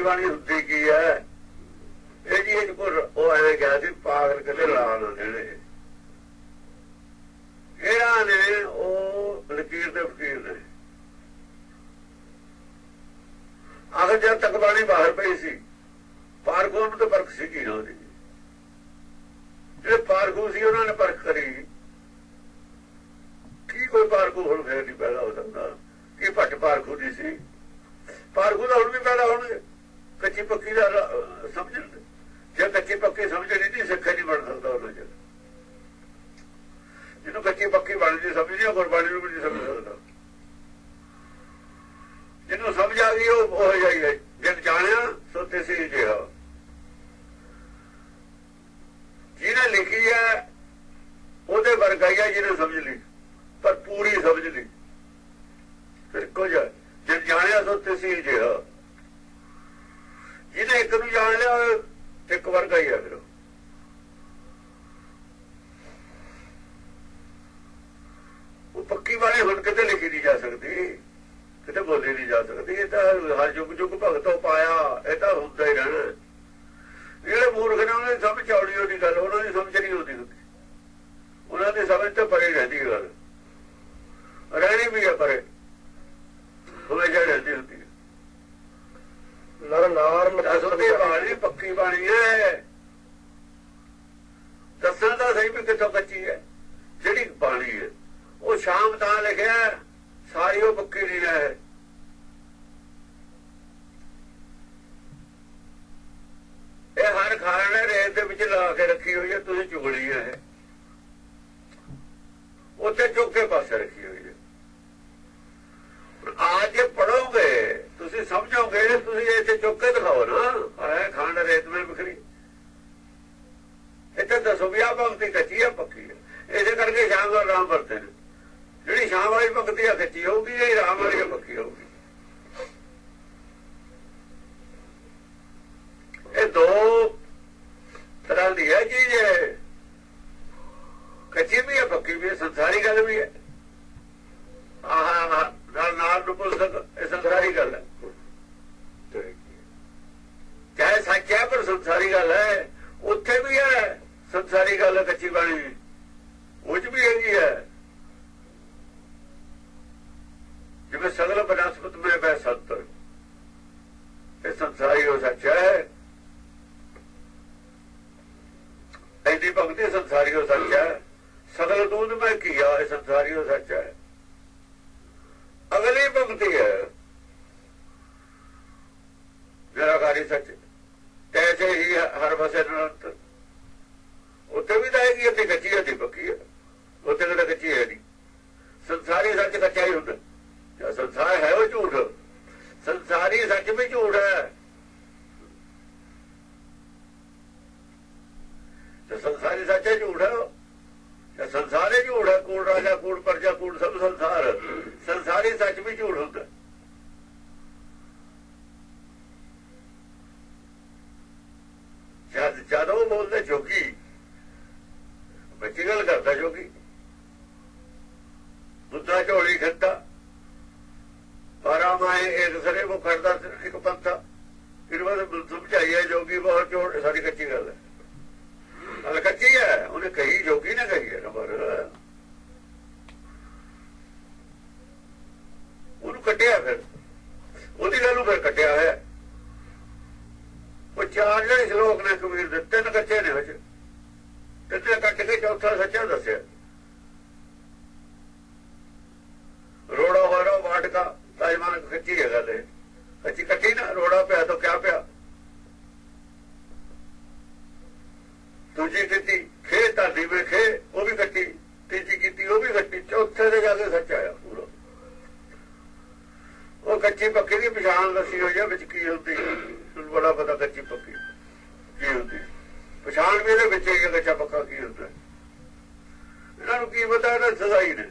ਪੱਕੀ ਬਾਣੀ ਹੁੰਦੀ ਕੀ ਹੈ? ਇਹ ਜੀ ਇਹ ਕੋਲ ਉਹ ਐਵੇਂ ਗਿਆ ਸੀ, ਪਾਗਲ ਕਦੇ ਲਾਲ ਹੁੰਦੇ ਇਹਨਾਂ ਨੇ? ਉਹ ਲਕੀਰ ਦੇ ਫਕੀਰ ਨੇ। ਆਖਰ ਜਦ ਤੱਕ ਬਾਣੀ ਬਾਹਰ ਪਈ ਸੀ ਪਾਰਖੋਂ ਨੂੰ ਤਾਂ ਪਰਖ ਸੀ ਕੀ ਉਹਦੀ। ਜਿਹੜੇ ਪਾਰਖੂ ਸੀ, ਉਹਨਾਂ ਨੇ ਪਰਖ ਕਰੀ। ਕੀ ਕੋਈ ਪਾਰਖੂ ਹੁਣ ਫੇਰ ਨਹੀਂ ਪੈਦਾ ਹੋ ਸਕਦਾ? ਕੀ ਭੱਟ ਪਾਰਖੂ ਨਹੀਂ ਸੀ? ਪਾਰਖੂ ਦਾ ਹੁਣ ਵੀ ਪੈਦਾ ਹੋਣਗੇ। ਕੱਚੀ ਪੱਕੀ ਦਾ ਸਮਝਣ ਜੇ ਕੱਚੀ ਪੱਕੀ ਸਮਝ ਨਹੀਂ ਸਿੱਖੇ ਨਹੀਂ ਬਣ ਸਕਦਾ ਉਹਨਾਂ ਚ। ਜਿਹਨੂੰ ਕੱਚੀ ਪੱਕੀ ਬਣਦੀ ਸਮਝ ਨਹੀਂ ਗੁਰਬਾਣੀ ਨੂੰ ਵੀ ਸਮਝ ਸਕਦਾ। ਜਿਹਨੂੰ ਸਮਝ ਆ ਗਈ, ਉਹ ਹੋ ਜਾਈਏ ਜਦ ਜਾਣਿਆ, ਸੋ ਤਿਸੇ ਜਿਹਾ। ਜਿਹਨੇ ਲਿਖੀ ਹੈ, ਉਹਦੇ ਵਰਗਾ ਹੀ ਹੈ ਜਿਹਨੇ ਸਮਝ ਲਈ। ਪਰ ਪੂਰੀ ਸਮਝ ਲਈ। ਫਿਰ ਕੁਝ ਜਦ ਜਾਣਿਆ, ਸੋ ਤਿਸੇ ਜਿਹਾ ਜਿਹਨੇ ਇੱਕ ਨੂੰ ਜਾਣ ਲਿਆ ਇੱਕ ਵਰਗਾ ਹੀ ਹੈ ਫਿਰ ਉਹ ਪੱਕੀ ਵਾਲੇ ਹੁਣ ਕਿਤੇ ਲਿਖੀ ਨਹੀਂ ਜਾ ਸਕਦੀ। ਕਿਤੇ ਬੋਲੀ ਨਹੀਂ ਜਾ ਸਕਦੀ। ਇਹ ਤਾਂ ਹਰ ਯੁੱਗ ਯੁੱਗ ਭਗਤੋਂ ਪਾਇਆ। ਇਹ ਤਾਂ ਹੁੰਦਾ ਹੀ ਰਹਿਣਾ। ਜਿਹੜੇ ਮੂਰਖ ਨੇ ਉਹਨਾਂ ਦੀ ਸਮਝ ਆਉਣੀ ਉਹਦੀ ਗੱਲ, ਉਹਨਾਂ ਦੀ ਸਮਝ ਨਹੀਂ ਹੁੰਦੀ ਹੁੰਦੀ। ਉਹਨਾਂ ਦੀ ਸਮਝ ਤਾਂ ਪਰੇ ਰਹਿੰਦੀ ਗੱਲ। ਰਹਿਣੀ ਵੀ ਹੈ ਪਰੇ ਹਮੇਸ਼ਾ ਰਹਿੰਦੀ ਹੁੰਦੀ ਨਰ ਨਾਰ ਦਸੋਂ ਬਾਣੀ ਪੱਕੀ ਬਾਣੀ ਹੈ ਦੱਸਣ ਦਾ ਸਹੀ ਵੀ ਕਿੱਥੋਂ ਕੱਚੀ ਹੈ, ਜਿਹੜੀ ਬਾਣੀ ਹੈ। ਉਹ ਸ਼ਾਮ ਤਾਂ ਲਿਖਿਆ ਸਾਰੀ ਉਹ ਬੱਕੀ ਨਹੀਂ ਹੈ। ਇਹ ਹਰ ਖਾਣੇ ਰੇਤ ਦੇ ਵਿੱਚ ਲਾ ਕੇ ਰੱਖੀ ਹੋਈ ਹੈ, ਤੁਸੀਂ ਚੁਗਲੀ ਹੈ। ਉੱਥੇ ਚੁੱਕ ਕੇ ਪਾਸੇ ਰੱਖੀ ਹੋਈ ਹੈ ਅੱਜ ਜੇ ਪੜੋਗੇ ਤੁਸੀਂ ਸਮਝੋਗੇ ਤੁਸੀਂ ਇੱਥੇ ਚੁੱਕ ਕੇ ਦਿਖਾਓ ਨਾ ਆਏ ਖੰਡ ਰੇਤ ਵਿੱਚ ਵਿਖਰੀ ਇੱਥੇ ਦੱਸੋ ਵੀ ਆ ਭਗਤੀ ਕੱਚੀ ਆ ਪੱਕੀ ਹੈ ਇਹਦੇ ਕਰਕੇ ਸ਼ਾਮ ਦਾ ਰਾਮ ਵਰਤੇ ਨੇ। ਜਿਹੜੀ ਸ਼ਾਮ ਵਾਲੀ ਭਗਤੀ ਆ ਕੱਚੀ ਹੋਊਗੀ ਇਹ ਰਾਮ ਵਾਲੀ ਪੱਕੀ ਹੋਊਗੀ। ਇਹ ਦੋ ਤਰ੍ਹਾਂ ਦੀ ਹੈ ਚੀਜ਼ ਹੈ ਕੱਚੀ ਵੀ ਹੈ ਪੱਕੀ ਵੀ ਹੈ ਸੰਸਾਰੀ ਗੱਲ ਵੀ ਹੈ ਆਹ ਨਾਲ ਨਾਲ ਨੂੰ ਪੁਸਤਕ ਇਹ ਸੰਸਾਰੀ ਗੱਲ ਹੈ। ਚਾਹੇ ਸੱਚ ਹੈ ਪਰ ਸੰਸਾਰੀ ਗੱਲ ਹੈ। ਉੱਥੇ ਵੀ ਹੈ। ਸੰਸਾਰੀ ਗੱਲ ਕੱਚੀ ਬਾਣੀ। ਉਹ ਚ ਵੀ ਹੈਗੀ ਹੈ। ਜਿਵੇਂ ਸਗਲ ਬਨਸਪਤ ਮੈਂ ਬੈ ਸਤ, ਇਹ ਸੰਸਾਰੀ ਹੋ ਸੱਚ ਹੈ। ਐਦੀ ਭਗਤੀ ਸੰਸਾਰੀ ਹੋ ਸੱਚ ਹੈ। ਸਗਲ ਦੂਧ ਮੈਂ ਕੀਆ ਇਹ ਸੰਸਾਰੀ ਹੋ ਸੱਚ ਹੈ। ਅਗਲੀ ਭਗਤੀ ਹੈ। ਜਿਹੜਾ ਨਿਰਾਕਾਰੀ ਸੱਚ। ਤੈਸੇ ਹੀ, ਹਰ ਵਸੇ ਨਿਰੰਤਰ ਉੱਥੇ ਵੀ ਤਾਂ ਹੈਗੀ ਇੱਥੇ ਕੱਚੀ ਹੈ ਤੇ ਪੱਕੀ ਹੈ ਉੱਥੇ ਕਿਹੜਾ ਕੱਚੀ ਹੈ ਨਹੀਂ ਸੰਸਾਰੀ ਸੱਚ ਕੱਚਾ ਹੀ ਹੁੰਦਾ ਜੋ ਸੰਸਾਰ ਹੈ ਉਹ ਝੂਠ ਸੰਸਾਰੀ ਸੱਚ ਵੀ ਝੂਠ ਹੈ ਤੇ ਸੰਸਾਰੀ ਝੂਠ ਹੈ ਸੰਸਾਰੇ ਝੂਠ ਹੈ ਕੂੜ ਰਾਜਾ, ਕੂੜ ਪਰਜਾ, ਕੂੜ ਸਭ ਸੰਸਾਰ। ਸੰਸਾਰੀ ਸੱਚ ਵੀ ਝੂਠ ਹੁੰਦਾ। ਜਦ ਜਦੋਂ ਬੋਲਦੇ ਜੋਗੀ, ਬੱਚੀ ਗੱਲ ਕਰਦਾ ਜੋਗੀ। ਬੁੱਧਾ ਝੋਲੀ ਖੱਤਾ ਪਰਮਾਏ ਇੱਕ ਸਰੇ ਉਹ ਖੜਦਾ ਇੱਕ ਪੰਥਾ। ਫਿਰ ਬਾਅਦ ਸਮਝਾਈ ਜੋਗੀ ਬਹੁਤ ਝੋੜ ਸਾਡੀ ਕੱਚੀ ਗੱਲ ਹੈ। ਗੱਲ ਕੱਚੀ ਹੈ ਉਹਨੇ ਕਹੀ ਜੋਗੀ ਨੇ ਕਹੀ ਹੈ ਨੰਬਰ ਉਹਨੂੰ ਕੱਟਿਆ ਫਿਰ। ਉਹਦੀ ਗੱਲ ਨੂੰ ਫਿਰ ਕੱਟਿਆ ਹੋਇਆ। ਉਹ ਚਾਰ ਜਿਹੜੇ ਸ਼ਲੋਕ ਨੇ ਕਬੀਰ ਦੇ, ਤਿੰਨ ਕੱਚੇ ਨੇ ਵਿੱਚ। ਕਿਤੇ ਕੱਟ ਕੇ ਚੌਥਾ ਸੱਚਾ ਦੱਸਿਆ। ਰੋੜਾ ਵਾੜਾ ਵਾਟਕਾ ਤਾਜਮਾਨ ਕੱਚੀ ਹੈ ਗੱਲ ਇਹ ਕੱਚੀ ਕੱਟੀ ਨਾ, ਰੋੜਾ ਪਿਆ ਤਾਂ ਕਿਆ ਪਿਆ ਦੂਜੀ ਕੀਤੀ ਖੇ ਧਾਦੀ ਵੇਖੇ ਉਹ ਵੀ ਕੱਟੀ ਤੀਜੀ ਕੀਤੀ, ਉਹ ਵੀ ਕੱਟੀ ਚੌਥੇ ਤੇ ਜਾ ਕੇ ਸੱਚ ਆਇਆ ਪੂਰਾ। ਉਹ ਕੱਚੀ ਪੱਕੀ ਦੀ ਪਛਾਣ ਦੱਸੀ ਹੋਈ ਹੈ ਵਿੱਚ ਕੀ ਹੁੰਦੀ ਬੜਾ ਪਤਾ ਕੱਚੀ ਪੱਕੀ ਕੀ ਹੁੰਦੀ ਪਛਾਣ ਵੀ ਇਹਦੇ ਵਿੱਚ ਹੀ ਕੱਚਾ ਪੱਕਾ ਕੀ ਹੁੰਦਾ। ਇਹਨਾਂ ਨੂੰ ਕੀ ਪਤਾ, ਇਹਨਾਂ ਸਜ਼ਾਈ ਨੇ।